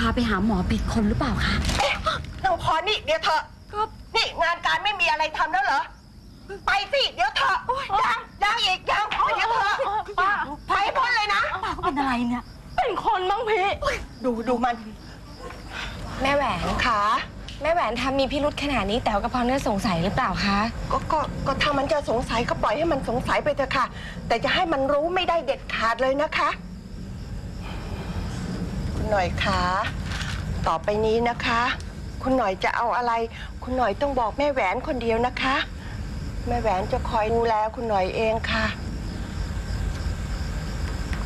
พาไปหาหมอผิดคนหรือเปล่าคะเอ๊ะนางพรนี่เดี๋ยวเถอะก็นี่งานการไม่มีอะไรทำแล้วเหรอ ไปสิเดี๋ยวเถอะยังยังอีกยังเดี๋ยวเถอะป้าไปให้พ้นเลยนะป้าเขาเป็นอะไรเนี่ย เป็นคนมั้งพี่ดูดูมัน แม่แหวนขาแม่แหวนทำมีพิรุธขนาดนี้แต่วกับพรเนี่ยสงสัยหรือเปล่าคะก็ก็ก็ถ้ามันจะสงสัยก็ปล่อยให้มันสงสัยไปเถอะค่ะ แต่จะให้มันรู้ไม่ได้เด็ดขาดเลยนะคะคุณ หน่อยคะต่อไปนี้นะคะ คุณหน่อยจะเอาอะไร คุณหน่อยต้องบอกแม่แหวนคนเดียวนะคะ แม่แหวนจะคอยดูแลคุณหน่อยเองค่ะ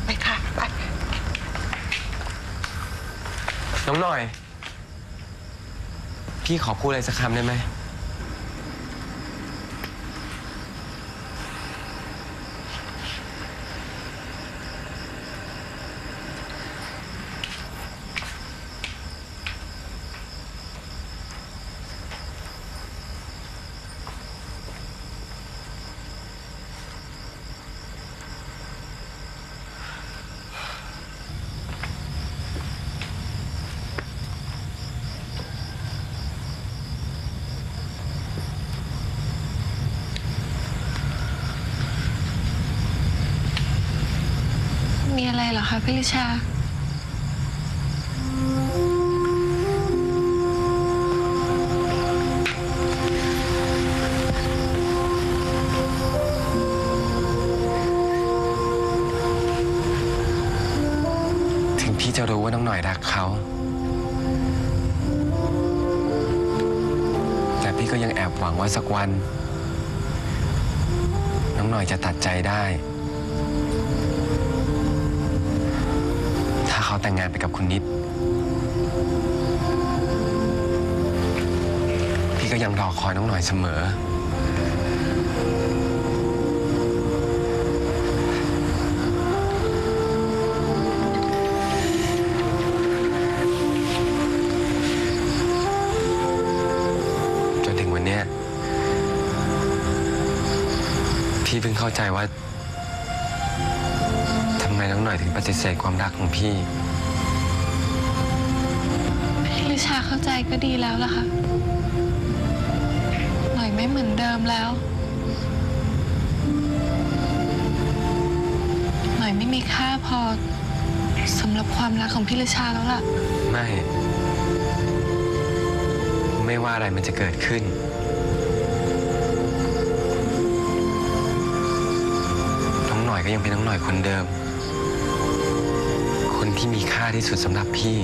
ไปค่ะไปน้องหน่อย พี่ขอพูดอะไรสักคำได้ไหม คะพี่ลิชา ถึงพี่จะรู้ว่าน้องหน่อยรักเขา แต่พี่ก็ยังแอบหวังว่าสักวัน น้องหน่อยจะตัดใจได้ ถ้าเขาแต่งงานไปกับคุณนิด พี่ก็ยังรอคอยน้องหน่อยเสมอ จนถึงวันเนี้ยพี่เพิ่งเข้าใจว่า น้องหน่อยถึงปฏิเสธความรักของพี่พี่ลิชาเข้าใจก็ดีแล้วล่ะค่ะ หน่อยไม่เหมือนเดิมแล้ว หน่อยไม่มีค่าพอสำหรับความรักของพี่ลิชาแล้วล่ะ ไม่ ไม่ว่าอะไรมันจะเกิดขึ้นน้องหน่อยก็ยังเป็นน้องหน่อยคนเดิม คนที่มีค่าที่สุดสำหรับพี่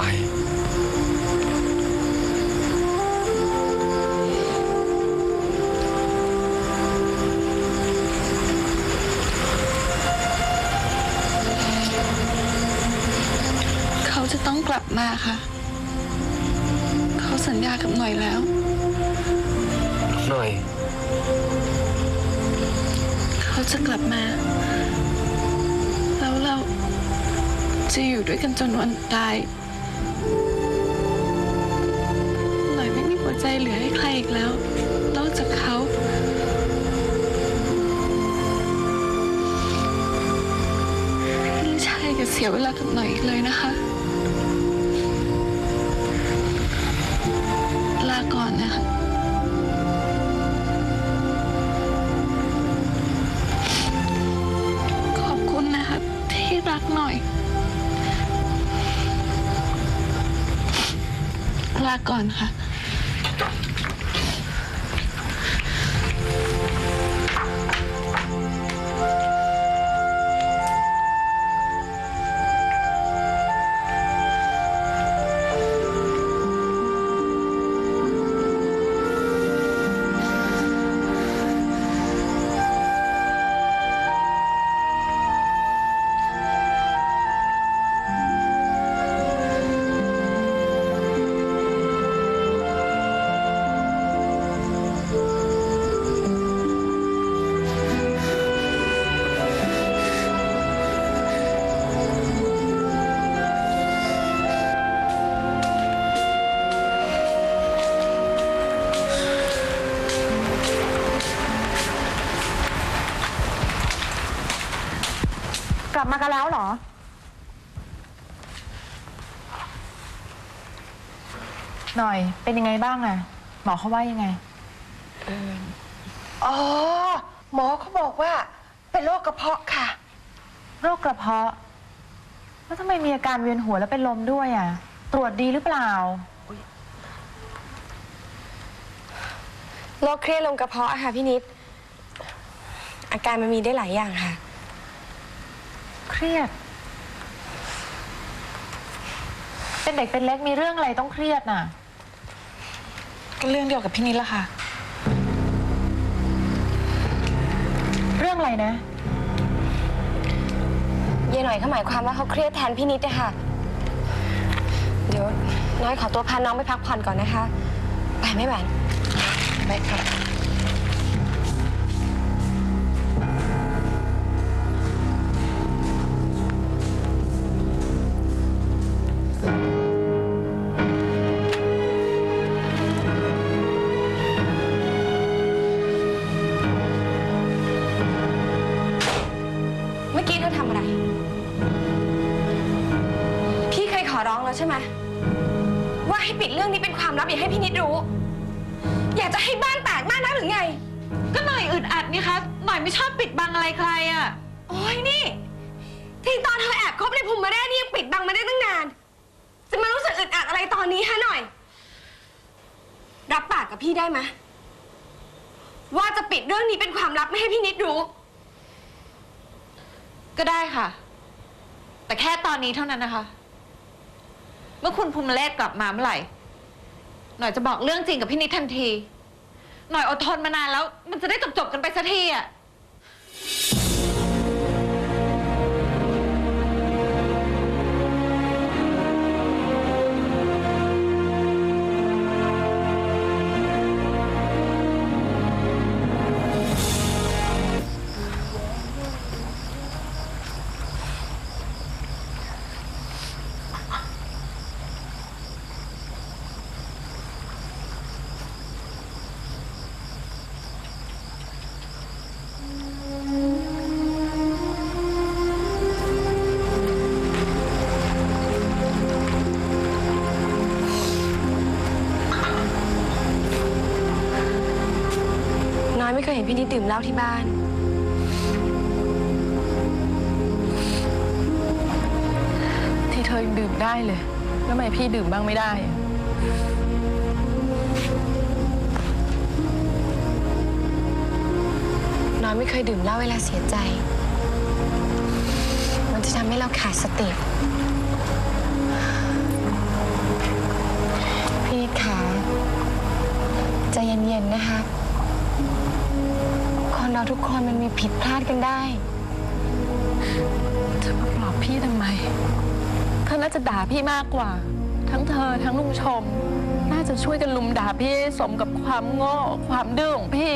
ไป เขาจะต้องกลับมาค่ะ เขาสัญญากับหน่อยแล้ว หน่อย เขาจะกลับมา แล้วเราจะอยู่ด้วยกันจนวันตาย ใจเหลือให้ใครอีกแล้ว นอกจากเขาพี่ชายอย่าเสียเวลากับหน่อยอีกเลยนะคะ ลาก่อนนะคะขอบคุณนะคะที่รักหน่อย ลาก่อนค่ะ มากันแล้วเหรอ หน่อยเป็นยังไงบ้างอะหมอเขาว่ายังไง อ๋อ หมอเขาบอกว่า เป็นโรคกระเพาะค่ะ โรคกระเพาะแล้วทำไมมีอาการเวียนหัวแล้วเป็นลมด้วยอะตรวจดีหรือเปล่า โรคเครียดลงกระเพาะอะค่ะพี่นิด อาการมันมีได้หลายอย่างค่ะ เครียด เป็นเด็กเป็นเล็กมีเรื่องอะไรต้องเครียดน่ะ ก็เรื่องเดียวกับพี่นิดละค่ะ เรื่องอะไรนะเย่หน่อยเขาหมายความว่าเขาเครียดแทนพี่นิดอะค่ะเดี๋ยวน้อยขอตัวพาน้องไปพักผ่อนก่อนนะคะ ไปไหม่แหวนไปค่ะ แล้วใช่ไหมว่าให้ปิดเรื่องนี้เป็นความลับอย่าให้พี่นิดรู้ อยากจะให้บ้านแตกมากนะหรือไง ก็หน่อยอึดอัดนี่คะหน่อยไม่ชอบปิดบังอะไรใครอะโอ้ยนี่ที่ตอนเธอแอบคบในภูมิมาได้นี่ยังปิดบังมาได้ตั้งนาน จะมารู้สึกอึดอัดอะไรตอนนี้ฮะหน่อย รับปากกับพี่ได้ไหมว่าจะปิดเรื่องนี้เป็นความลับไม่ให้พี่นิดรู้ ก็ได้ค่ะ แต่แค่ตอนนี้เท่านั้นนะคะ เมื่อคุณภูมิเลศกลับมาเมื่อไหร่ หน่อยจะบอกเรื่องจริงกับพี่นิดทันที หน่อยอดทนมานานแล้ว มันจะได้จบๆกันไปสักทีอะ ยเห็นพี่นิดดื่มเหล้าที่บ้าน ที่เธอยังดื่มได้เลย แล้วทำไมพี่ดื่มบ้างไม่ได้ น้อยไม่เคยดื่มเหล้าเวลาเสียใจ มันจะทำให้เราขาดสติ พี่นิดขาใจเย็นๆนะคะ เราทุกคนมันมีผิดพลาดกันได้ เธอมาปลอบพี่ทำไม เธอน่าจะด่าพี่มากกว่า ทั้งเธอทั้งลุงชม น่าจะช่วยกันลุมด่าพี่สมกับความโง่ ความดื้อของพี่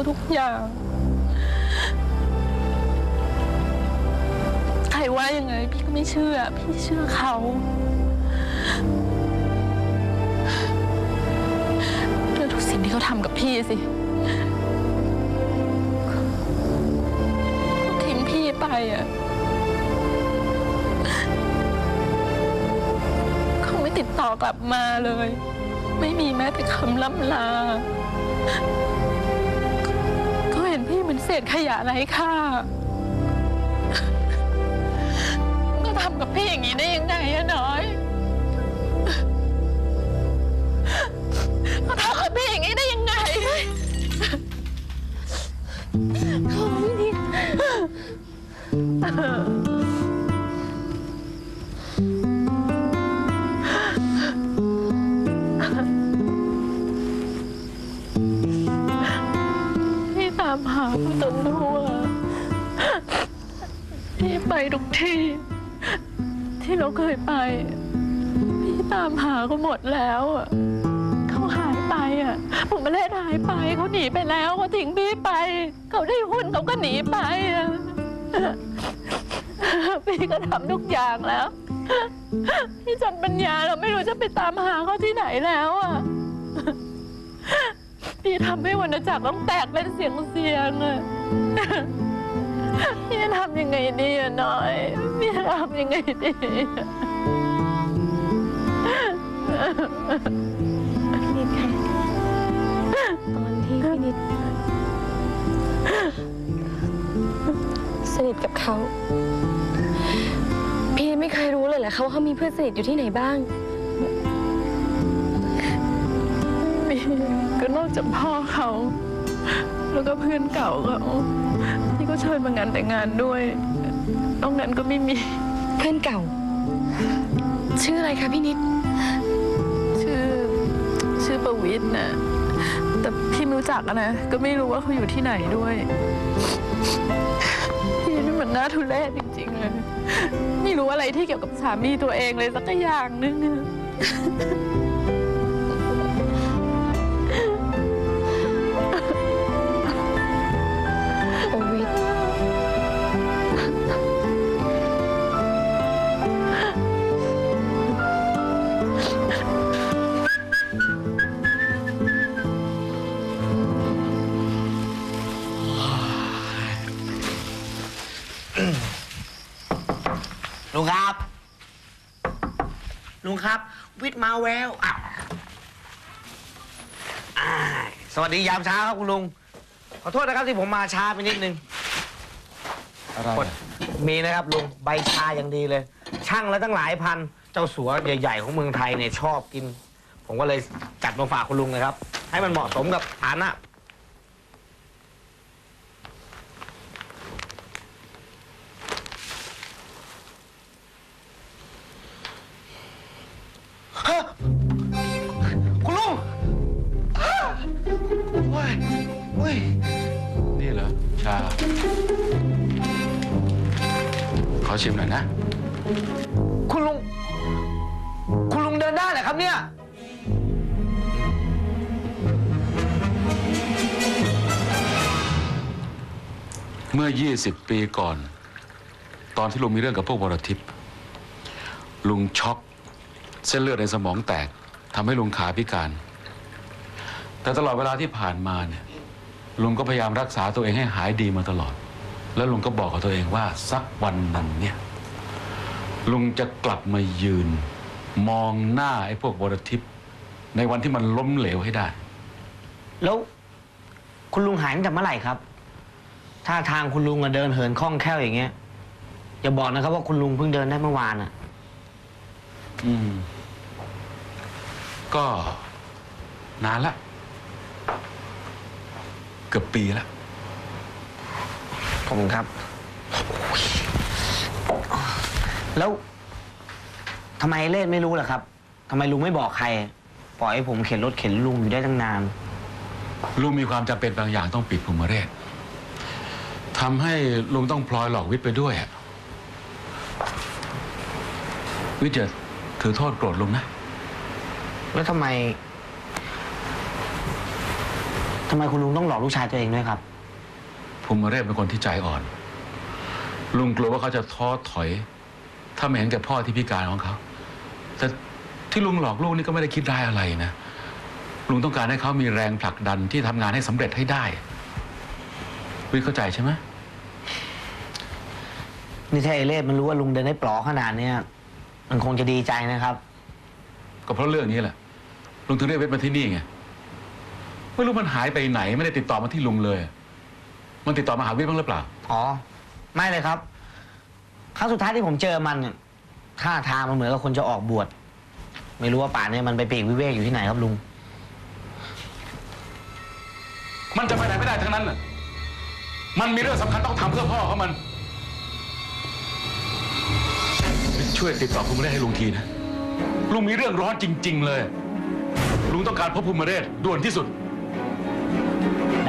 เขาทุกอย่าง ใครว่ายังไง พี่ก็ไม่เชื่อ พี่เชื่อเขา แล้วทุกสิ่งที่เขาทำกับพี่สิเขาทิ้งพี่ไปอะเขาไม่ติดต่อกลับมาเลย ไม่มีแม้แต่คำล่ำลา เศษขยะไร้ค่าก็ทำกับพี่อย่างนี้ได้ยังไงอะน้อยก็ทำกับพี่อย่างนี้ได้ยังไงเขาามหาเขาจนทั่วพี่ไปทุกที่ ที่เราเคยไป พี่ตามหาเขาหมดแล้วอะเขาหายไปอะผมมาเล่นหายไปเขาหนีไปแล้วเขาทิ้งพี่ไป เขาได้หุ้นเขาก็หนีไปอะพี่ก็ทำทุกอย่างแล้วพี่จนปัญญาเราไม่รู้จะไปตามหาเขาที่ไหนแล้วอะ พี่ทำให้วรรณจักรต้องแตกเป็นเสียงเสียงๆอะพี่จะทำยังไงดีอะน้อยพี่จะทำยังไงดีพี่นิดคะตอนที่พี่นิดสนิทกับเขา พี่ไม่เคยรู้เลยเหรอคะว่าเขามีเพื่อนสนิทอยู่ที่ไหนบ้างมี ก็นอกจากพ่อเขา แล้วก็เพื่อนเก่าเขาที่ก็เชิญมางานแต่งงานด้วยนอกนั้นก็ไม่มีเพื่อนเก่า ชื่ออะไรคะพี่นิด ชื่อชื่อประวิทย์นะแต่พี่ไม่รู้จักอะนะ ก็ไม่รู้ว่าเขาอยู่ที่ไหนด้วยพี่นี่มันน่าทุเรศจริงๆเลยไม่รู้อะไรที่เกี่ยวกับสามีตัวเองเลยสักอย่างนึง ลุงครับ ลุงครับ วิทย์มาแววอ้าวอ่าสวัสดียามเช้าครับคุณลุง ขอโทษนะครับที่ผมมาช้าไปนิดนึง อะไรกดมีนะครับลุงใบชาอย่างดีเลย ช่างแล้วตั้งหลายพัน เจ้าสัวใหญ่ ๆ ของเมืองไทยเนี่ยชอบกิน ผมก็เลยจัดมาฝากคุณลุงนะครับ ให้มันเหมาะสมกับฐานะ โอ้ย นี่เหรอ ชา ขอชิมหน่อยนะ คุณลุง คุณลุงเดินได้เหรอครับเนี่ย เมื่อ 20 ปีก่อน ตอนที่ลุงมีเรื่องกับพวกวรทิพย์ลุงช็อก เส้นเลือดในสมองแตกทำให้ลุงขาพิการ แต่ตลอดเวลาที่ผ่านมาเนี่ย ลุงก็พยายามรักษาตัวเองให้หายดีมาตลอด แล้วลุงก็บอกกับตัวเองว่าสักวันหนึ่งเนี่ยลุงจะกลับมายืน มองหน้าไอ้พวกวรทิพย์ในวันที่มันล้มเหลวให้ได้ แล้วคุณลุงหายตั้งแต่เมื่อไหร่ครับถ้าทางคุณลุงอะเดินเหินคล่องแคล่วอย่างเงี้ยอย่าบอกนะครับว่าคุณลุงเพิ่งเดินได้เมื่อวานอะอืม ก็นานละ เกือบปีละขอบคุณครับ แล้วทำไมเล่นไม่รู้ล่ะครับทำไมลุงไม่บอกใคร ปล่อยให้ผมเข็นรถเข็นลุงอยู่ได้ตั้งนาน ลุงมีความจำเป็นบางอย่างต้องปิดภูมิเรศทำให้ลุงต้องพลอยหลอกวิทย์ไปด้วยอะวิทย์จะถือโทษโกรธลุงนะ แล้วทำไม ทำไมคุณลุงต้องหลอกลูกชายตัวเองด้วยครับ ภูมิเรศเป็นคนที่ใจอ่อน ลุงกลัวว่าเขาจะท้อถอย ถ้าไม่เห็นแก่พ่อที่พิการของเขา แต่ที่ลุงหลอกลูกนี่ก็ไม่ได้คิดได้ายอะไรนะ ลุงต้องการให้เขามีแรงผลักดันที่ทำงานให้สำเร็จให้ได้ วิทย์เข้าใจใช่ไหมนี่ถ้าเอเล่มันรู้ว่าลุงเดินได้ปลอขนาดเนี้ยมันคงจะดีใจนะครับ ก็เพราะเรื่องนี้แหละ ลุงถึงได้เวทมาที่นี่ไง ไม่รู้มันหายไปไหน ไม่ได้ติดต่อมาที่ลุงเลย มันติดต่อมาหาวิทย์บ้างหรือเปล่า อ๋อ ไม่เลยครับ ครั้งสุดท้ายที่ผมเจอมันเนี่ยท่าทางมันเหมือนกับคนจะออกบวช ไม่รู้ว่าป่านเนี้มันไปปลีกวิเวกอยู่ที่ไหนครับลุง มันจะไปไหนไม่ได้ทั้งนั้นน่ะมันมีเรื่องสำคัญต้องทำเพื่อพ่อเขามัน ช่วยติดต่อภูมิเรศให้ลุงทีนะ ลุงมีเรื่องร้อนจริง ๆ เลย ลุงต้องการพบภูมิเรศด่วนที่สุด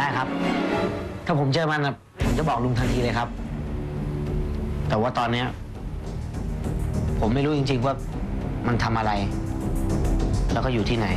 ได้ครับ ถ้าผมเจอมันนะผมจะบอกลุงทันทีเลยครับ แต่ว่าตอนเนี้ยผมไม่รู้จริง ๆ ว่ามันทำอะไร แล้วก็อยู่ที่ไหน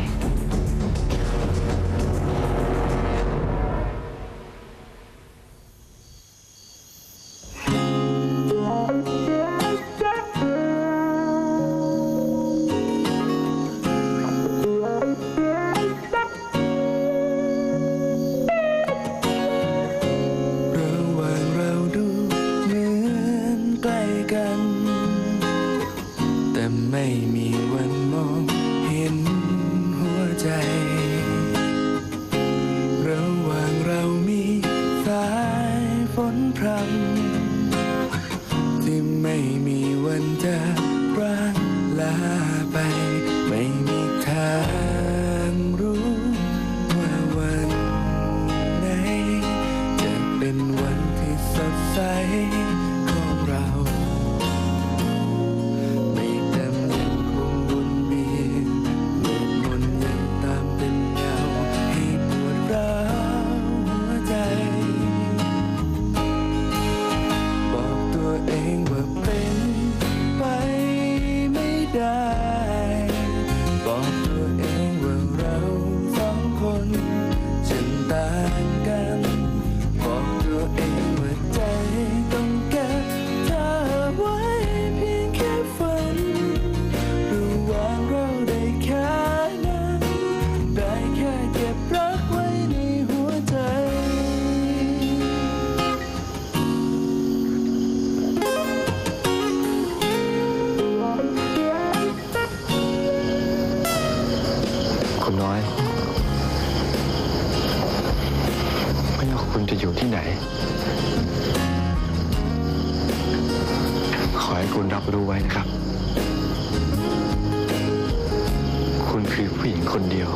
คือผู้หญิงคนเดียว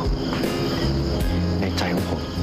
ในใจของผม